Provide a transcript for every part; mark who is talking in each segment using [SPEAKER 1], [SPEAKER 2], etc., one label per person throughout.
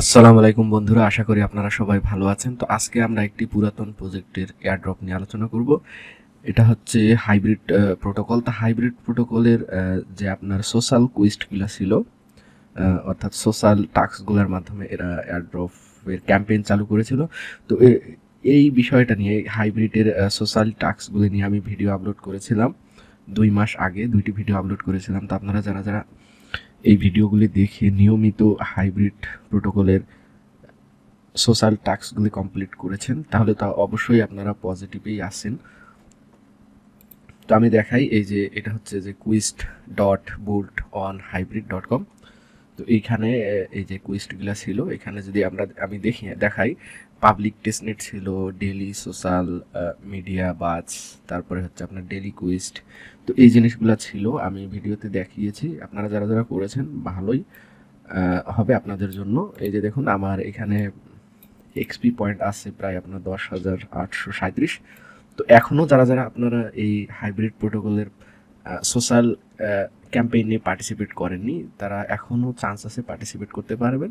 [SPEAKER 1] আসসালামু আলাইকুম বন্ধুরা, আশা করি আপনারা সবাই ভালো আছেন। তো আজকে আমরা একটি পুরাতন প্রজেক্টের এয়ারড্রপ নিয়ে আলোচনা করব। এটা হচ্ছে হাইব্রিড প্রোটোকল তা হাইব্রিড প্রোটোকলের যে আপনার সোশ্যাল কুইস্টগুলো ছিল অর্থাৎ সোশ্যাল টাস্কগুলোর মাধ্যমে এরা এয়ারড্রপের ক্যাম্পেইন চালু করেছিল। তো এই বিষয়টা নিয়ে হাইব্রিডের সোশ্যাল টাস্কগুলি নিয়ে আমি ভিডিও আপলোড করেছিলাম। দুই মাস আগে দুইটি ভিডিও আপলোড করেছিলাম। তো আপনারা যারা যারা এই ভিডিওগুলি দেখে নিয়মিত হাইব্রিড প্রোটোকলের সোশ্যাল টাস্কগুলি কমপ্লিট করেছেন, তাহলে তা অবশ্যই আপনারা পজিটিভেই আসেন তো আমি দেখাই, এই যে এটা হচ্ছে যে quest dot bolt on hybrid dot com তো এইখানে এই যে কুইস্টগুলো ছিল, এখানে যদি আমরা, আমি দেখি, দেখাই পাবলিক টেস্টনেট ছিল ডেলি সোশ্যাল মিডিয়া বাজ, তারপরে হচ্ছে আপনার ডেলি কুইস্ট তো এই জিনিসগুলো ছিল, আমি ভিডিওতে দেখিয়েছি, আপনারা যারা যারা করেছেন, ভালোই হবে আপনাদের জন্য। এই যে দেখুন, আমার এখানে এক্সপি পয়েন্ট আছে প্রায় আপনার দশ হাজার আটশো সাঁত্রিশ তো এখনও যারা যারা আপনারা এই হাইব্রিড প্রোটোকলের সোশ্যাল ক্যাম্পেইনে পার্টিসিপেট করেননি। তারা এখনও চান্স আছে পার্টিসিপেট করতে পারবেন।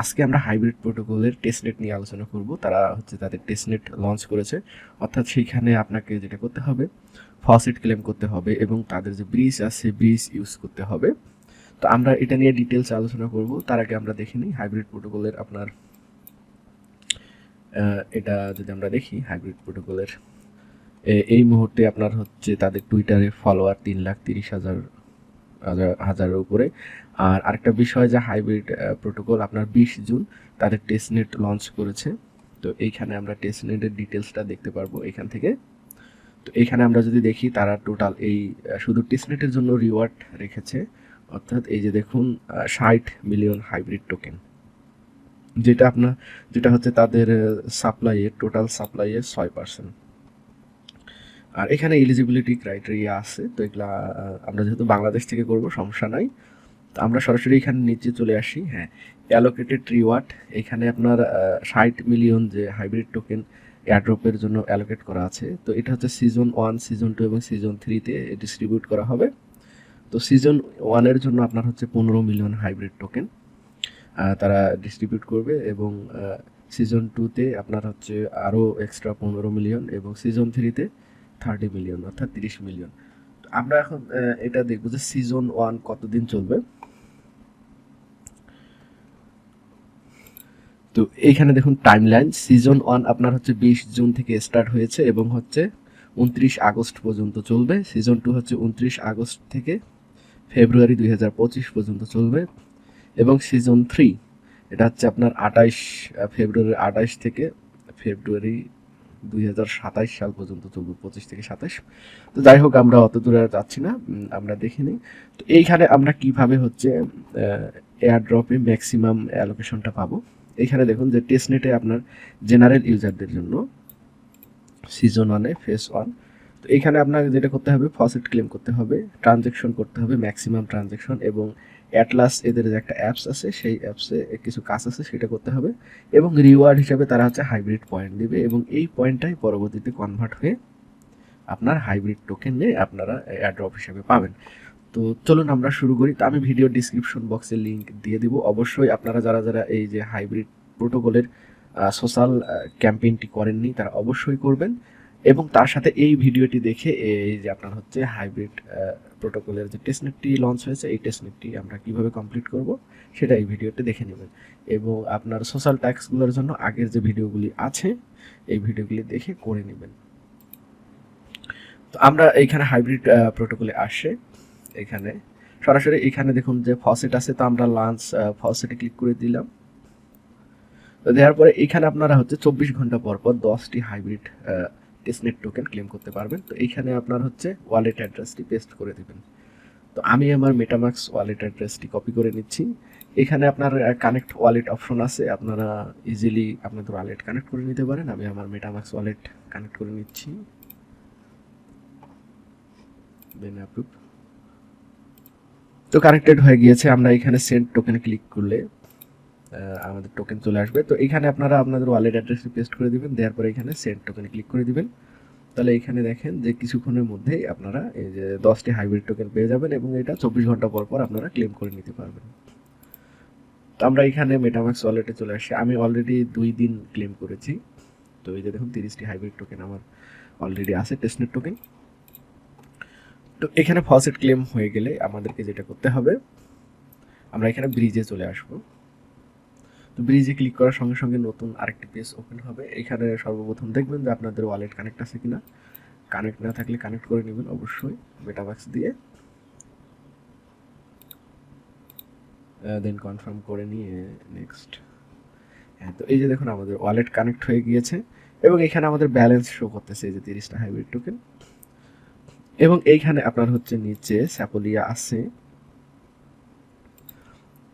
[SPEAKER 1] আজকে আমরা হাইব্রিড প্রোটোকলের টেস্টনেট নিয়ে আলোচনা করব। তারা হচ্ছে তাদের টেস্টনেট লঞ্চ করেছে। অর্থাৎ সেইখানে আপনাকে যেটা করতে হবে ফসিট ক্লেম করতে হবে এবং তাদের যে ব্রিজ আছে ব্রিজ ইউজ করতে হবে। তো আমরা এটা নিয়ে ডিটেলস আলোচনা করব। তার আগে আমরা দেখে নিই হাইব্রিড প্রোটোকলের আপনার এটা যদি আমরা দেখি হাইব্রিড প্রোটোকলের এই মুহূর্তে আপনার হচ্ছে তাদের টুইটারে ফলোয়ার তিন লাখ তিরিশ হাজার হাজার, হাজারের উপরে। আর আরেকটা বিষয় যে হাইব্রিড প্রোটোকল আপনার বিশ জুন তাদের টেস্টনেট লঞ্চ করেছে। তো এইখানে আমরা টেস্টনেটের ডিটেলসটা দেখতে পারব এখান থেকে। তো এখানে আমরা যদি দেখি তারা টোটাল এই শুধু টেস্টনেটের জন্য রিওয়ার্ড রেখেছে। অর্থাৎ এই যে দেখুন ষাট মিলিয়ন হাইব্রিড টোকেন যেটা আপনার, যেটা হচ্ছে তাদের সাপ্লাইয়ের টোটাল সাপ্লাইয়ের ছয় পার্সেন্ট আর এখানে এলিজিবিলিটি ক্রাইটেরিয়া আছে, তো এগুলা আমরা যেহেতু বাংলাদেশ থেকে করব, সমস্যা নাই। তো আমরা সরাসরি এখানে নিচে চলে আসি হ্যাঁ। অ্যালোকেটেড রিওয়ার্ড এখানে আপনার ষাট মিলিয়ন যে হাইব্রিড টোকেন এয়ারড্রপের জন্য অ্যালোকেট করা আছে, তো এটা হচ্ছে সিজন ওয়ান সিজন টু এবং সিজন থ্রিতে ডিস্ট্রিবিউট করা হবে। তো সিজন ওয়ানের জন্য আপনার হচ্ছে পনেরো মিলিয়ন হাইব্রিড টোকেন তারা ডিস্ট্রিবিউট করবে এবং সিজন টুতে আপনার হচ্ছে আরও এক্সট্রা পনেরো মিলিয়ন এবং সিজন থ্রিতে থার্টি মিলিয়ন অর্থাৎ তিরিশ মিলিয়ন আমরা এখন এটা দেখব যে সিজন ওয়ান কতদিন চলবে। তো এইখানে দেখুন টাইমলাইন সিজন ওয়ান আপনার হচ্ছে বিশ জুন থেকে স্টার্ট হয়েছে এবং হচ্ছে উনত্রিশ আগস্ট পর্যন্ত চলবে। সিজন টু হচ্ছে উনত্রিশ আগস্ট থেকে ফেব্রুয়ারি দুই হাজার পঁচিশ পর্যন্ত চলবে। এবং সিজন থ্রি এটা হচ্ছে আপনার আঠাইশ ফেব্রুয়ারি আঠাইশ থেকে ফেব্রুয়ারি দুই সাল পর্যন্ত চলবে, পঁচিশ থেকে সাতাইশ। তো যাই হোক, আমরা অত দূরে যাচ্ছি না আমরা দেখে নিই। তো এইখানে আমরা কীভাবে হচ্ছে এয়ার ড্রপে ম্যাক্সিমাম অ্যালোকেশনটা পাবো? এইখানে দেখুন যে টেস্টনেটে আপনার জেনারেল ইউজারদের জন্য সিজন ওয়ানে ফেস ওয়ান তো এখানে আপনাকে যেটা করতে হবে ফসেট ক্লেম করতে হবে ট্রানজেকশন করতে হবে ম্যাক্সিমাম ট্রানজেকশন এবং অ্যাটলাস এদের যে একটা অ্যাপস আছে, সেই অ্যাপসে কিছু কাজ আছে, সেটা করতে হবে। এবং রিওয়ার্ড হিসাবে তারা হচ্ছে হাইব্রিড পয়েন্ট দিবে এবং এই পয়েন্টটাই পরবর্তীতে কনভার্ট হয়ে আপনার হাইব্রিড টোকেনে আপনারা অ্যাড্রপ হিসাবে পাবেন। তো চলুন আমরা শুরু করি। তো আমি ভিডিও ডিসক্রিপশন বক্সে লিঙ্ক দিয়ে দিব। অবশ্যই আপনারা যারা যারা এই যে হাইব্রিড প্রোটোকলের সোশ্যাল ক্যাম্পেইনটি করেননি, তারা অবশ্যই করবেন। এবং তার সাথে এই ভিডিওটি দেখে এই যে আপনার হচ্ছে হাইব্রিড প্রোটোকলের যে টেস্টনেটটি লঞ্চ হয়েছে, এই টেস্টনেটটি আমরা কীভাবে কমপ্লিট করব সেটা এই ভিডিওতে দেখে নেবেন। এবং আপনার সোশ্যাল ট্যাক্সগুলোর জন্য আগের যে ভিডিওগুলি আছে, এই ভিডিওগুলি দেখে করে নেবেন। তো আমরা এইখানে হাইব্রিড প্রোটোকলে আসে, এখানে। সরাসরি এখানে দেখুন যে ফসেট আছে, তো আমরা লাঞ্চ ফসেটে ক্লিক করে দিলাম। তো দেওয়ার পরে এখানে আপনারা হচ্ছে চব্বিশ ঘণ্টা পর পর দশটি হাইব্রিড টেস্টনেট টোকেন ক্লেম করতে পারবেন। তো এইখানে আপনার হচ্ছে ওয়ালেট অ্যাড্রেসটি পেস্ট করে দেবেন। তো আমি আমার মেটামাক্স ওয়ালেট অ্যাড্রেসটি কপি করে নিচ্ছি। এখানে আপনার কানেক্ট ওয়ালেট অপশন আছে। আপনারা ইজিলি আপনাদের ওয়ালেট কানেক্ট করে নিতে পারেন। আমি আমার মেটামাক্স ওয়ালেট কানেক্ট করে নিচ্ছি। দেন তো কানেক্টেড হয়ে গিয়েছে। আমরা এখানে সেন্ট টোকেন ক্লিক করলে আমাদের টোকেন চলে আসবে। তো এখানে আপনারা আপনাদের ওয়ালেট অ্যাড্রেসটি পেস্ট করে দিবেন, দেওয়ার পরে এখানে সেন্ড টোকেনে ক্লিক করে দিবেন। তাহলে এখানে দেখেন যে কিছুক্ষণের মধ্যেই আপনারা এই যে দশটি হাইব্রিড টোকেন পেয়ে যাবেন এবং এটা চব্বিশ ঘণ্টা পর পর আপনারা ক্লেম করে নিতে পারবেন। তো আমরা এখানে মেটামাক্স ওয়ালেটে চলে আসি। আমি অলরেডি দুই দিন ক্লেম করেছি। তো এই যে দেখুন, তিরিশটি হাইব্রিড টোকেন আমার অলরেডি আছে টেস্টনেট টোকেন তো এখানে ফসেট ক্লেম হয়ে গেলে আমাদেরকে যেটা করতে হবে, আমরা এখানে ব্রিজে চলে আসব। তো ব্রিজে ক্লিক করার সঙ্গে সঙ্গে নতুন আরেকটি পেজ ওপেন হবে। এখানে সর্বপ্রথম দেখবেন যে আপনাদের ওয়ালেট কানেক্ট আছে কিনা। কানেক্ট না থাকলে কানেক্ট করে নেবেন অবশ্যই মেটাবাক্স দিয়ে। দেন কনফার্ম করে নিয়ে নেক্সট হ্যাঁ তো এই যে দেখুন আমাদের ওয়ালেট কানেক্ট হয়ে গিয়েছে এবং এখানে আমাদের ব্যালেন্স শো করতেছে এই যে তিরিশটা হাইব্রিড টোকেন এবং এইখানে আপনার হচ্ছে নিচে স্যাপোলিয়া আছে।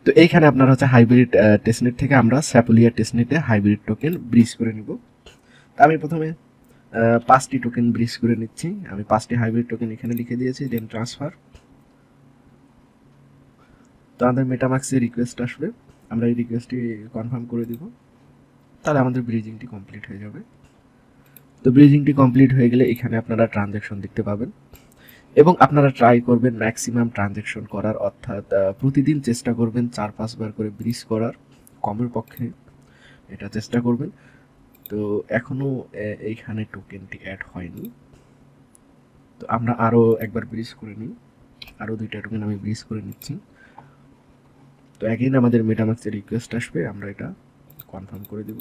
[SPEAKER 1] তো এইখানে আপনার হচ্ছে হাইব্রিড টেস্টনেট থেকে আমরা স্যাপোলিয়া টেস্টনেটে হাইব্রিড টোকেন ব্রিজ করে নিব। আমি প্রথমে পাঁচটি টোকেন ব্রিজ করে নিচ্ছি। আমি পাঁচটি হাইব্রিড টোকেন এখানে লিখে দিয়েছি দেন ট্রান্সফার তো আমাদের মেটামাক্সে রিকোয়েস্ট আসবে। আমরা এই রিকোয়েস্টটি কনফার্ম করে দিব। তাহলে আমাদের ব্রিজিংটি কমপ্লিট হয়ে যাবে। তো ব্রিজিংটি কমপ্লিট হয়ে গেলে এখানে আপনারা ট্রানজ্যাকশন দেখতে পাবেন। এবং আপনারা ট্রাই করবেন ম্যাক্সিমাম ট্রানজ্যাকশন করার, অর্থাৎ প্রতিদিন চেষ্টা করবেন চার, পাঁচবার করে ব্রিজ করার, কমের পক্ষে এটা চেষ্টা করবেন। তো এখনও এইখানে টোকেনটি অ্যাড হয়নি। তো আমরা আরও একবার ব্রিজ করে নিই। আরও দুইটা টোকেন আমি ব্রিজ করে নিচ্ছি। তো একদিন আমাদের মেটামাক্সের রিকোয়েস্ট আসবে, আমরা এটা কনফার্ম করে দেব।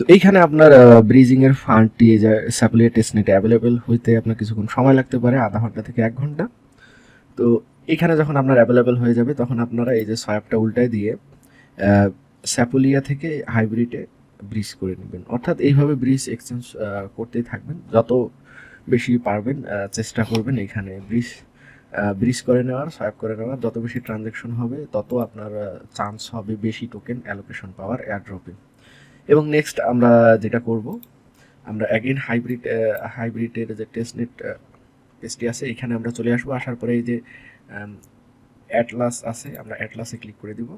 [SPEAKER 1] তো এইখানে আপনার ব্রিজিং এর ফান্ডটি এই যে স্যাপলিয়া টেস্টনেটে অ্যাভেলেবেল হইতে আপনার কিছুক্ষণ সময় লাগতে পারে, আধা ঘণ্টা থেকে এক ঘণ্টা। তো এখানে যখন আপনার অ্যাভেলেবেল হয়ে যাবে, তখন আপনারা এই যে সয়াবটা উল্টায় দিয়ে স্যাপোলিয়া থেকে হাইব্রিডে ব্রিজ করে নেবেন। অর্থাৎ এইভাবে ব্রিজ এক্সচেঞ্জ করতেই থাকবেন। যত বেশি পারবেন চেষ্টা করবেন এখানে ব্রিজ ব্রিজ করে নেওয়ার সোয়াইপ করে নেওয়ার। যত বেশি ট্রানজ্যাকশন হবে, তত আপনার চান্স হবে বেশি টোকেন অ্যালোকেশন পাওয়ার এয়ারড্রপে এবং নেক্সট আমরা যেটা করব, আমরা অ্যাগেন হাইব্রিড হাইব্রিডের যে টেস্টনেট পেজটি আছে, এখানে আমরা চলে আসব। আসার পরে এই যে অ্যাটলাস আছে, আমরা অ্যাটলাসে ক্লিক করে দিব।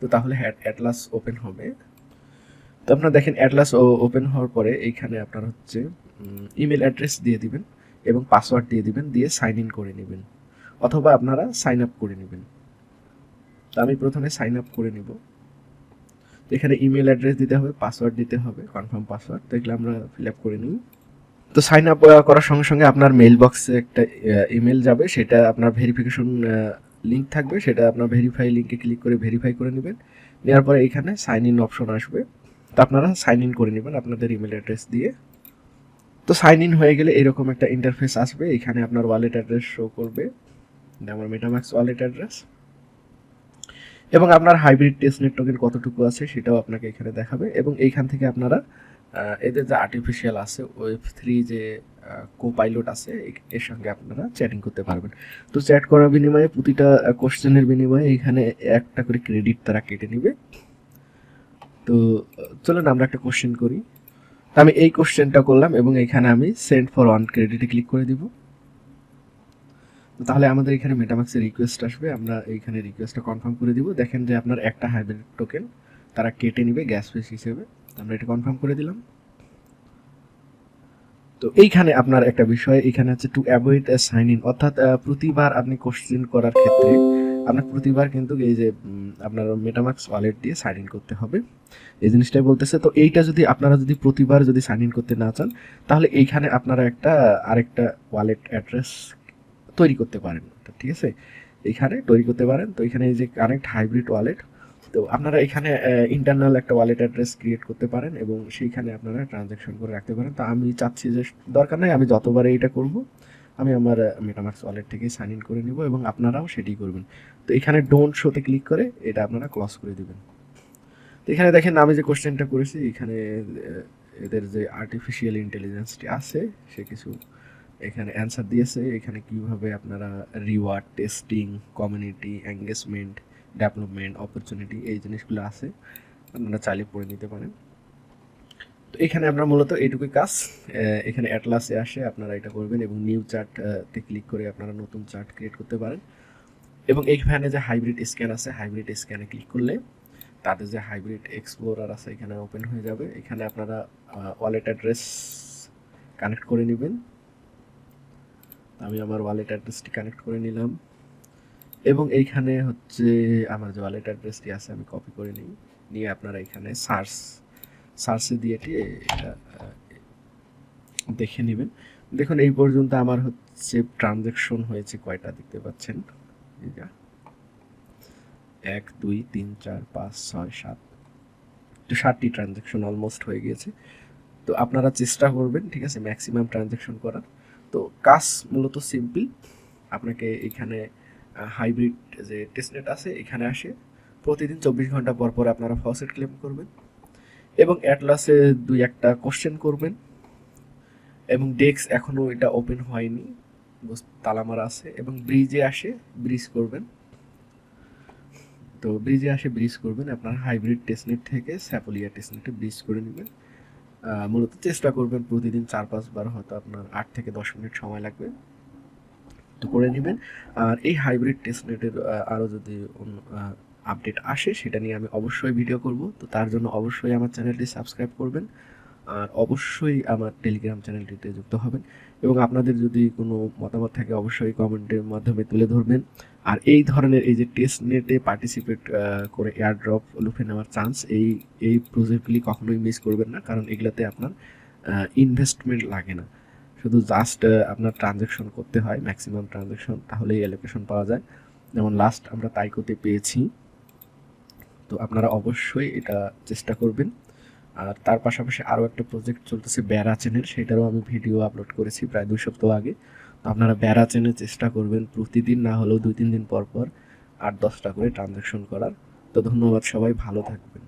[SPEAKER 1] তো তাহলে অ্যাটলাস ওপেন হবে। তো আপনারা দেখেন অ্যাটলাস ওপেন হওয়ার পরে এইখানে আপনার হচ্ছে ইমেল অ্যাড্রেস দিয়ে দিবেন এবং পাসওয়ার্ড দিয়ে দিবেন, দিয়ে সাইন ইন করে নেবেন। অথবা আপনারা সাইন আপ করে নেবেন। তো আমি প্রথমে সাইন আপ করে নিব। এখানে ইমেল অ্যাড্রেস দিতে হবে পাসওয়ার্ড দিতে হবে কনফার্ম পাসওয়ার্ড তো এগুলো আমরা ফিল আপ করে নিই। তো সাইন আপ করার সঙ্গে সঙ্গে আপনার মেইল বক্সে একটা ইমেল যাবে, সেটা আপনার ভেরিফিকেশন লিঙ্ক থাকবে, সেটা আপনার ভেরিফাই লিঙ্কে ক্লিক করে ভেরিফাই করে নেবেন। নেওয়ার পরে এখানে সাইন ইন অপশন আসবে। তো আপনারা সাইন ইন করে নেবেন আপনাদের ইমেল অ্যাড্রেস দিয়ে। তো সাইন ইন হয়ে গেলে এরকম একটা ইন্টারফেস আসবে, এখানে আপনার ওয়ালেট অ্যাড্রেস শো করবে। আমার মেটামাক্স ওয়ালেট অ্যাড্রেস এবং আপনার হাইব্রিড টেস্টনেট টোকেন কতটুকু আছে সেটাও আপনাকে এখানে দেখাবে এবং এইখান থেকে আপনারা এদের যে আর্টিফিশিয়াল আছে ওয়েব থ্রি যে কো পাইলট আছে এর সঙ্গে আপনারা চ্যাটিং করতে পারবেন। তো চ্যাট করার বিনিময়ে প্রতিটা কোশ্চেনের বিনিময়ে এখানে একটা করে ক্রেডিট তারা কেটে নেবে। তো, চলুন আমরা একটা কোশ্চেন করি। আমি এই কোশ্চেনটা করলাম এবং এখানে আমি সেন্ড ফর ওয়ান ক্রেডিটে ক্লিক করে দিব। তাহলে আমাদের এখানে মেটামাক্সের রিকোয়েস্ট আসবে। আমরা এইখানে রিকোয়েস্টটা কনফার্ম করে দিব। দেখেন যে আপনার একটা হাইব্রিড টোকেন তারা কেটে নেবে গ্যাস ফেস হিসেবে। আমরা এটা কনফার্ম করে দিলাম। তো এইখানে আপনার একটা বিষয়, এখানে আছে টু অ্যাভয়েড সাইন ইন অর্থাৎ প্রতিবার আপনি কোশ্চেন করার ক্ষেত্রে আপনার প্রতিবার কিন্তু এই যে আপনার মেটামাক্স ওয়ালেট দিয়ে সাইন ইন করতে হবে। এই জিনিসটাই বলতেছে। তো এইটা যদি আপনারা যদি প্রতিবার যদি সাইন ইন করতে না চান, তাহলে এইখানে আপনারা একটা, আরেকটা ওয়ালেট অ্যাড্রেস তৈরি করতে পারেন। ঠিক আছে? এখানে তৈরি করতে পারেন। তো এখানে এই যে কানেক্ট হাইব্রিড ওয়ালেট তো আপনারা এখানে ইন্টারনাল একটা ওয়ালেট অ্যাড্রেস ক্রিয়েট করতে পারেন এবং সেইখানে আপনারা ট্রানজ্যাকশন করে রাখতে পারেন। তো আমি চাচ্ছি যে দরকার নাই, আমি যতবারে এটা করব, আমি আমার মেটামার্কস ওয়ালেট থেকে সাইন ইন করে নিব এবং আপনারাও সেটি করবেন। তো এখানে ডোন্ট শোতে ক্লিক করে এটা আপনারা ক্লস করে দেবেন। তো এখানে দেখেন আমি যে কোশ্চেনটা করেছি, এখানে এদের যে আর্টিফিশিয়াল ইন্টেলিজেন্সটি আছে, সে কিছু এখানে অ্যান্সার দিয়েছে। এখানে কীভাবে আপনারা reward testing community engagement development opportunity এই জিনিসগুলো আছে, আপনারা চালিয়ে পড়ে নিতে পারেন। তো এখানে আমরা মূলত এইটুকুই কাজ। এখানে অ্যাটলাসে আসে আপনারা এটা করবেন এবং নিউ চার্টতে ক্লিক করে আপনারা নতুন চার্ট ক্রিয়েট করতে পারেন। এবং এইখানে যে হাইব্রিড স্ক্যান আছে হাইব্রিড স্ক্যানে ক্লিক করলে তাদের যে হাইব্রিড এক্সপ্লোরার আছে, এখানে ওপেন হয়ে যাবে। এখানে আপনারা ওয়ালেট অ্যাড্রেস কানেক্ট করে নেবেন। আমি আমার ওয়ালেট অ্যাড্রেসটি কানেক্ট করে নিলাম। এবং এইখানে হচ্ছে আমার যে ওয়ালেট অ্যাড্রেসটি আছে আমি কপি করে নিই। নিয়ে আপনারা এখানে সার্চ সার্চে দিয়ে এটা দেখে নেবেন। দেখুন, এই পর্যন্ত আমার হচ্ছে ট্রানজ্যাকশন হয়েছে কয়টা দেখতে পাচ্ছেন? এক, দুই, তিন, চার, পাঁচ, ছয়, সাত তো ষাটটি ট্রানজ্যাকশন অলমোস্ট হয়ে গিয়েছে। তো আপনারা চেষ্টা করবেন, ঠিক আছে ম্যাক্সিমাম ট্রানজ্যাকশন করার। তো কাজ মূলত সিম্পল আপনাকে এখানে হাইব্রিড যে টেস্টনেট আছে, এখানে আসে। প্রতিদিন চব্বিশ ঘণ্টা পর পর আপনারা ফসেট ক্লেম করবেন এবং অ্যাটলাসে দুই একটা কোশ্চেন করবেন এবং ডেক্স এখনও এটা ওপেন হয়নি বুঝ- তালা আছে এবং ব্রিজে আসে ব্রিজ করবেন। তো ব্রিজে আসে ব্রিজ করবেন, আপনার হাইব্রিড টেস্টনেট থেকে স্যাপোলিয়া টেস্টনেটে ব্রিজ করে নেবেন। মূলত চেষ্টা করবেন প্রতিদিন চার পাঁচবার হয়তো আপনার আট থেকে দশ মিনিট সময় লাগবে। তো করে নেবেন। আর এই হাইব্রিড টেস্টনেটের আরও যদি আপডেট আসে, সেটা নিয়ে আমি অবশ্যই ভিডিও করব। তো তার জন্য অবশ্যই আমার চ্যানেলটি সাবস্ক্রাইব করবেন। আর অবশ্যই আমার টেলিগ্রাম চ্যানেলটিতে যুক্ত হবেন এবং আপনাদের যদি কোনো মতামত থাকে অবশ্যই কমেন্টের মাধ্যমে তুলে ধরবেন। আর এই ধরনের এই যে টেস্ট নেটে পার্টিসিপেট করে এয়ার ড্রপ লুফে নেওয়ার চান্স এই এই প্রজেক্টগুলি কখনোই মিস করবেন না, কারণ এগুলাতে আপনার ইনভেস্টমেন্ট লাগে না। শুধু জাস্ট আপনার ট্রানজ্যাকশন করতে হয় ম্যাক্সিমাম ট্রানজ্যাকশন তাহলেই অ্যালোকেশন পাওয়া যায়। যেমন লাস্ট আমরা তাইকোতে পেয়েছি। তো আপনারা অবশ্যই এটা চেষ্টা করবেন। আর তার পাশাপাশি আরও একটা প্রজেক্ট চলতেছে বেড়া চ্যানেল সেটারও আমি ভিডিও আপলোড করেছি প্রায় দুই সপ্তাহ আগে। তো আপনারা বেড়া চ্যানেল চেষ্টা করবেন প্রতিদিন না হলেও দুই তিন দিন পর পর আট দশটা করে ট্রানজ্যাকশন করার। তো ধন্যবাদ সবাই, ভালো থাকবেন।